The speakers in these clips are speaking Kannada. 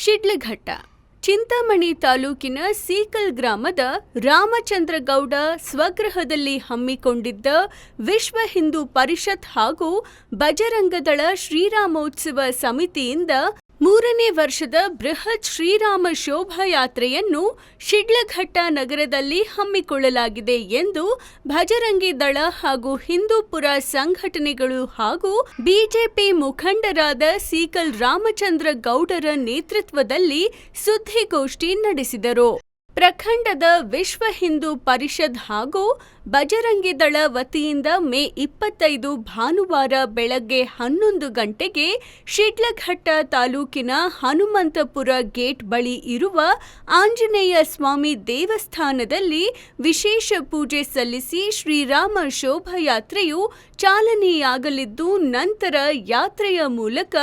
ಶಿಡ್ಲಘಟ್ಟ, ಚಿಂತಾಮಣಿ ತಾಲೂಕಿನ ಸೀಕಲ್ ಗ್ರಾಮದ ರಾಮಚಂದ್ರಗೌಡ ಸ್ವಗೃಹದಲ್ಲಿ ಹಮ್ಮಿಕೊಂಡಿದ್ದ ವಿಶ್ವ ಹಿಂದೂ ಪರಿಷತ್ ಹಾಗೂ ಬಜರಂಗದಳ ಶ್ರೀರಾಮೋತ್ಸವ ಸಮಿತಿಯಿಂದ ಮೂರನೇ ವರ್ಷದ ಬೃಹತ್ ಶ್ರೀರಾಮ ಶೋಭಾಯಾತ್ರೆಯನ್ನು ಶಿಡ್ಲಘಟ್ಟ ನಗರದಲ್ಲಿ ಹಮ್ಮಿಕೊಳ್ಳಲಾಗಿದೆ ಎಂದು ಭಜರಂಗಿ ದಳ ಹಾಗೂ ಹಿಂದೂಪುರ ಸಂಘಟನೆಗಳು ಹಾಗೂ ಬಿಜೆಪಿ ಮುಖಂಡರಾದ ಸೀಕಲ್ ರಾಮಚಂದ್ರ ಗೌಡರ ನೇತೃತ್ವದಲ್ಲಿ ಸುದ್ದಿಗೋಷ್ಠಿ ನಡೆಸಿದರು. ಪ್ರಖಂಡದ ವಿಶ್ವ ಹಿಂದೂ ಪರಿಷತ್ ಹಾಗೂ ಬಜರಂಗಿ ದಳ ವತಿಯಿಂದ ಮೇ ಇಪ್ಪತ್ತೈದು ಭಾನುವಾರ ಬೆಳಗ್ಗೆ ಹನ್ನೊಂದು ಗಂಟೆಗೆ ಶಿಡ್ಲಘಟ್ಟ ತಾಲೂಕಿನ ಹನುಮಂತಪುರ ಗೇಟ್ ಬಳಿ ಇರುವ ಆಂಜನೇಯ ಸ್ವಾಮಿ ದೇವಸ್ಥಾನದಲ್ಲಿ ವಿಶೇಷ ಪೂಜೆ ಸಲ್ಲಿಸಿ ಶ್ರೀರಾಮ ಶೋಭಾಯಾತ್ರೆಯು ಚಾಲನೆಯಾಗಲಿದ್ದು, ನಂತರ ಯಾತ್ರೆಯ ಮೂಲಕ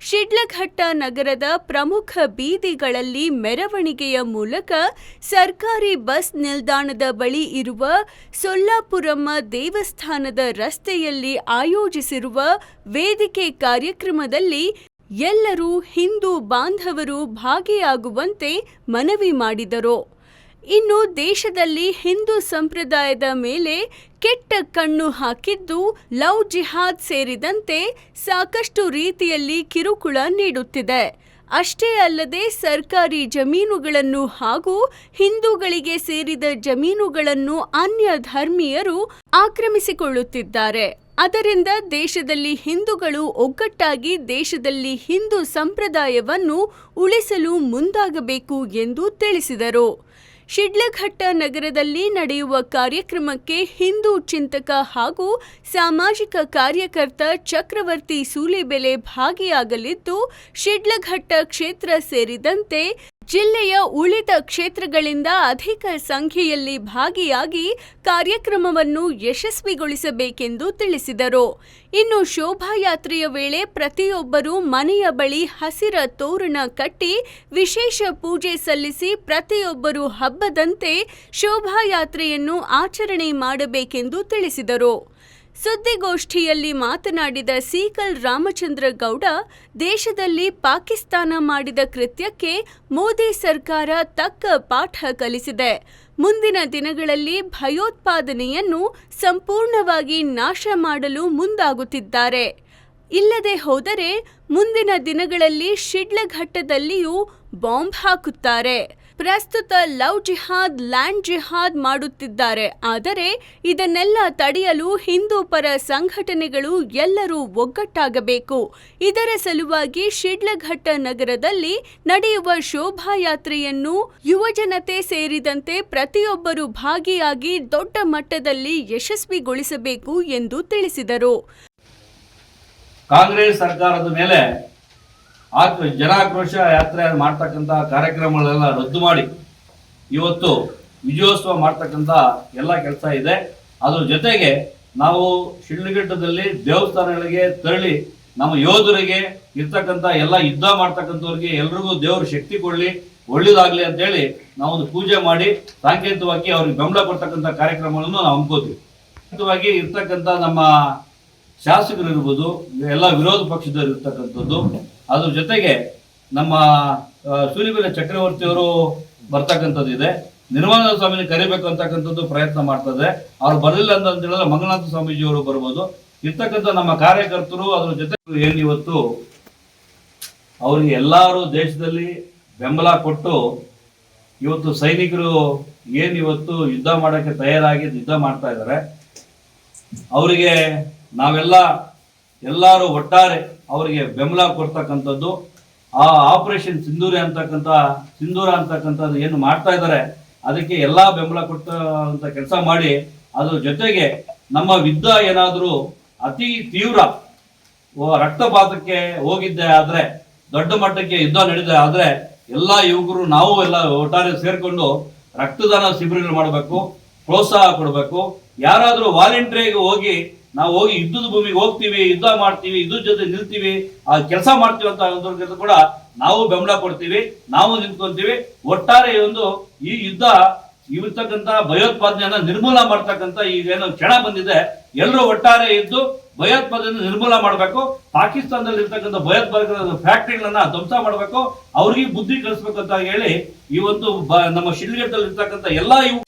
ಶಿಡ್ಲಘಟ್ಟ ನಗರದ ಪ್ರಮುಖ ಬೀದಿಗಳಲ್ಲಿ ಮೆರವಣಿಗೆಯ ಮೂಲಕ ಸರ್ಕಾರಿ ಬಸ್ ನಿಲ್ದಾಣದ ಬಳಿ ಇರುವ ಸೊಲ್ಲಾಪುರಮ್ಮ ದೇವಸ್ಥಾನದ ರಸ್ತೆಯಲ್ಲಿ ಆಯೋಜಿಸಿರುವ ವೇದಿಕೆ ಕಾರ್ಯಕ್ರಮದಲ್ಲಿ ಎಲ್ಲರೂ ಹಿಂದೂ ಬಾಂಧವರು ಭಾಗಿಯಾಗುವಂತೆ ಮನವಿ ಮಾಡಿದರು. ಇನ್ನು ದೇಶದಲ್ಲಿ ಹಿಂದೂ ಸಂಪ್ರದಾಯದ ಮೇಲೆ ಕೆಟ್ಟ ಕಣ್ಣು ಹಾಕಿದ್ದು ಲವ್ ಜಿಹಾದ್ ಸೇರಿದಂತೆ ಸಾಕಷ್ಟು ರೀತಿಯಲ್ಲಿ ಕಿರುಕುಳ ನೀಡುತ್ತಿದೆ. ಅಷ್ಟೇ ಅಲ್ಲದೆ ಸರ್ಕಾರಿ ಜಮೀನುಗಳನ್ನು ಹಾಗೂ ಹಿಂದೂಗಳಿಗೆ ಸೇರಿದ ಜಮೀನುಗಳನ್ನು ಅನ್ಯ ಧರ್ಮೀಯರು ಆಕ್ರಮಿಸಿಕೊಳ್ಳುತ್ತಿದ್ದಾರೆ. ಅದರಿಂದ ದೇಶದಲ್ಲಿ ಹಿಂದೂಗಳು ಒಗ್ಗಟ್ಟಾಗಿ ದೇಶದಲ್ಲಿ ಹಿಂದೂ ಸಂಪ್ರದಾಯವನ್ನು ಉಳಿಸಲು ಮುಂದಾಗಬೇಕು ಎಂದು ತಿಳಿಸಿದರು. ಶಿಡ್ಲಘಟ್ಟ ನಗರದಲ್ಲಿ ನಡೆಯುವ ಕಾರ್ಯಕ್ರಮಕ್ಕೆ ಹಿಂದೂ ಚಿಂತಕ ಹಾಗೂ ಸಾಮಾಜಿಕ ಕಾರ್ಯಕರ್ತ ಚಕ್ರವರ್ತಿ ಸೂಲಿಬೆಲೆ ಭಾಗಿಯಾಗಲಿದ್ದು, ಶಿಡ್ಲಘಟ್ಟ ಕ್ಷೇತ್ರ ಸೇರಿದಂತೆ ಜಿಲ್ಲೆಯ ಉಳಿದ ಕ್ಷೇತ್ರಗಳಿಂದ ಅಧಿಕ ಸಂಖ್ಯೆಯಲ್ಲಿ ಭಾಗಿಯಾಗಿ ಕಾರ್ಯಕ್ರಮವನ್ನು ಯಶಸ್ವಿಗೊಳಿಸಬೇಕೆಂದು ತಿಳಿಸಿದರು. ಇನ್ನು ಶೋಭಾಯಾತ್ರೆಯ ವೇಳೆ ಪ್ರತಿಯೊಬ್ಬರೂ ಮನೆಯ ಬಳಿ ಹಸಿರ ತೋರಣ ಕಟ್ಟಿ ವಿಶೇಷ ಪೂಜೆ ಸಲ್ಲಿಸಿ ಪ್ರತಿಯೊಬ್ಬರು ಹಬ್ಬದಂತೆ ಶೋಭಾಯಾತ್ರೆಯನ್ನು ಆಚರಣೆ ಮಾಡಬೇಕೆಂದು ತಿಳಿಸಿದರು. ಸುದ್ದಿಗೋಷ್ಠಿಯಲ್ಲಿ ಮಾತನಾಡಿದ ಸೀಕಲ್ ರಾಮಚಂದ್ರ ಗೌಡ, ದೇಶದಲ್ಲಿ ಪಾಕಿಸ್ತಾನ ಮಾಡಿದ ಕೃತ್ಯಕ್ಕೆ ಮೋದಿ ಸರ್ಕಾರ ತಕ್ಕ ಪಾಠ ಕಲಿಸಿದೆ. ಮುಂದಿನ ದಿನಗಳಲ್ಲಿ ಭಯೋತ್ಪಾದನೆಯನ್ನು ಸಂಪೂರ್ಣವಾಗಿ ನಾಶ ಮಾಡಲು ಮುಂದಾಗುತ್ತಿದ್ದಾರೆ. ಇಲ್ಲದೆ ಹೋದರೆ ಮುಂದಿನ ದಿನಗಳಲ್ಲಿ ಶಿಡ್ಲಘಟ್ಟದಲ್ಲಿಯೂ ಬಾಂಬ್ ಹಾಕುತ್ತಾರೆ. ಪ್ರಸ್ತುತ ಲವ್ ಜಿಹಾದ್, ಲ್ಯಾಂಡ್ ಜಿಹಾದ್ ಮಾಡುತ್ತಿದ್ದಾರೆ. ಆದರೆ ಇದನ್ನೆಲ್ಲ ತಡೆಯಲು ಹಿಂದೂ ಪರ ಸಂಘಟನೆಗಳು ಎಲ್ಲರೂ ಒಗ್ಗಟ್ಟಾಗಬೇಕು. ಇದರ ಸಲುವಾಗಿ ಶಿಡ್ಲಘಟ್ಟ ನಗರದಲ್ಲಿ ನಡೆಯುವ ಶೋಭಾಯಾತ್ರೆಯನ್ನು ಯುವಜನತೆ ಸೇರಿದಂತೆ ಪ್ರತಿಯೊಬ್ಬರು ಭಾಗಿಯಾಗಿ ದೊಡ್ಡ ಮಟ್ಟದಲ್ಲಿ ಯಶಸ್ವಿಗೊಳಿಸಬೇಕು ಎಂದು ತಿಳಿಸಿದರು. ಕಾಂಗ್ರೆಸ್ ಸರ್ಕಾರದ ಮೇಲೆ ಆಕ್ರ ಜನಾಕ್ರೋಶ ಯಾತ್ರೆ ಮಾಡ್ತಕ್ಕಂಥ ಕಾರ್ಯಕ್ರಮಗಳೆಲ್ಲ ರದ್ದು ಮಾಡಿ ಇವತ್ತು ವಿಜಯೋತ್ಸವ ಮಾಡ್ತಕ್ಕಂಥ ಎಲ್ಲ ಕೆಲಸ ಇದೆ. ಅದ್ರ ಜೊತೆಗೆ ನಾವು ಶಿಡ್ಲಘಟ್ಟದಲ್ಲಿ ದೇವಸ್ಥಾನಗಳಿಗೆ ತೆರಳಿ ನಮ್ಮ ಯೋಧರಿಗೆ ಇರ್ತಕ್ಕಂಥ ಎಲ್ಲ ಯುದ್ಧ ಮಾಡ್ತಕ್ಕಂಥವ್ರಿಗೆ ಎಲ್ರಿಗೂ ದೇವರು ಶಕ್ತಿ ಕೊಡಲಿ, ಒಳ್ಳೇದಾಗಲಿ ಅಂತೇಳಿ ನಾವು ಒಂದು ಪೂಜೆ ಮಾಡಿ ಸಾಂಕೇತಿಕವಾಗಿ ಅವ್ರಿಗೆ ಬೆಂಬಲ ಕೊಡ್ತಕ್ಕಂಥ ಕಾರ್ಯಕ್ರಮಗಳನ್ನು ನಾವು ಅನ್ಕೋತೀವಿ ಇರ್ತಕ್ಕಂಥ ನಮ್ಮ ಶಾಸಕರು ಇರ್ಬೋದು ಎಲ್ಲ ವಿರೋಧ ಪಕ್ಷದವರು ಇರ್ತಕ್ಕಂಥದ್ದು ಅದ್ರ ಜೊತೆಗೆ ನಮ್ಮ ಸೂರ್ಯಬೆಲೆ ಚಕ್ರವರ್ತಿಯವರು ಬರ್ತಕ್ಕಂಥದ್ದು ಇದೆ. ನಿರ್ಮಲಾನಂದ ಸ್ವಾಮಿನ ಕರಿಬೇಕು ಅಂತಕ್ಕಂಥದ್ದು ಪ್ರಯತ್ನ ಮಾಡ್ತದೆ. ಅವ್ರು ಬರಲಿಲ್ಲ ಅಂತ ಹೇಳಿದ್ರೆ ಮಂಗಳನಾಥ ಸ್ವಾಮೀಜಿಯವರು ಬರ್ಬೋದು. ಇರ್ತಕ್ಕಂಥ ನಮ್ಮ ಕಾರ್ಯಕರ್ತರು ಅದ್ರ ಜೊತೆ ಏನು ಇವತ್ತು ಅವ್ರಿಗೆ ಎಲ್ಲರೂ ದೇಶದಲ್ಲಿ ಬೆಂಬಲ ಕೊಟ್ಟು ಇವತ್ತು ಸೈನಿಕರು ಏನು ಇವತ್ತು ಯುದ್ಧ ಮಾಡಕ್ಕೆ ತಯಾರಾಗಿ ಯುದ್ಧ ಮಾಡ್ತಾ ಇದ್ದಾರೆ. ಅವರಿಗೆ ನಾವೆಲ್ಲ ಎಲ್ಲರೂ ಒಟ್ಟಾರೆ ಅವರಿಗೆ ಬೆಂಬಲ ಕೊಡ್ತಕ್ಕಂಥದ್ದು. ಆ ಆಪರೇಷನ್ ಸಿಂಧೂರಿ ಅಂತಕ್ಕಂಥ, ಸಿಂಧೂರ ಅಂತಕ್ಕಂಥದ್ದು ಏನು ಮಾಡ್ತಾ ಇದ್ದಾರೆ, ಅದಕ್ಕೆ ಎಲ್ಲ ಬೆಂಬಲ ಕೊಟ್ಟಂತ ಕೆಲಸ ಮಾಡಿ ಅದ್ರ ಜೊತೆಗೆ ನಮ್ಮ ಯುದ್ಧ ಏನಾದರೂ ಅತಿ ತೀವ್ರ ರಕ್ತಪಾತಕ್ಕೆ ಹೋಗಿದ್ದೆ ಆದರೆ, ದೊಡ್ಡ ಮಟ್ಟಕ್ಕೆ ಯುದ್ಧ ನಡೆದಿದೆ ಆದರೆ, ಎಲ್ಲ ಯುವಕರು ನಾವು ಎಲ್ಲ ಒಟ್ಟಾರೆ ಸೇರಿಕೊಂಡು ರಕ್ತದಾನ ಶಿಬಿರಗಳು ಮಾಡಬೇಕು, ಪ್ರೋತ್ಸಾಹ ಕೊಡಬೇಕು. ಯಾರಾದರೂ ವಾಲಂಟಿಯರ್ಗೆ ಹೋಗಿ ನಾವು ಹೋಗಿ ಯುದ್ಧದ ಭೂಮಿಗೆ ಹೋಗ್ತೀವಿ, ಯುದ್ಧ ಮಾಡ್ತೀವಿ, ಯುದ್ಧದ ಜೊತೆ ನಿಲ್ತೀವಿ, ಆ ಕೆಲಸ ಮಾಡ್ತೀವಿ ಅಂತ ಕೂಡ ನಾವು ಬೆಂಬಲ ಕೊಡ್ತೀವಿ, ನಾವು ನಿಂತ್ಕೊಂತೀವಿ. ಒಟ್ಟಾರೆ ಒಂದು ಈ ಯುದ್ಧ ಇರ್ತಕ್ಕಂತ ಭಯೋತ್ಪಾದನೆಯನ್ನ ನಿರ್ಮೂಲ ಮಾಡ್ತಕ್ಕಂತ ಈಗೇನು ಕ್ಷಣ ಬಂದಿದೆ. ಎಲ್ಲರೂ ಒಟ್ಟಾರೆ ಇದ್ದು ಭಯೋತ್ಪಾದನೆ ನಿರ್ಮೂಲ ಮಾಡಬೇಕು. ಪಾಕಿಸ್ತಾನದಲ್ಲಿ ಇರ್ತಕ್ಕಂಥ ಭಯೋತ್ಪಾದಕ ಫ್ಯಾಕ್ಟ್ರಿಗಳನ್ನ ಧ್ವಂಸ ಮಾಡಬೇಕು. ಅವ್ರಿಗೆ ಬುದ್ಧಿ ಕಲಿಸ್ಬೇಕು ಅಂತ ಹೇಳಿ ಈ ಒಂದು ನಮ್ಮ ಶಿಡ್ಲಘಟ್ಟದಲ್ಲಿ ಇರ್ತಕ್ಕಂಥ ಎಲ್ಲಾ ಇವು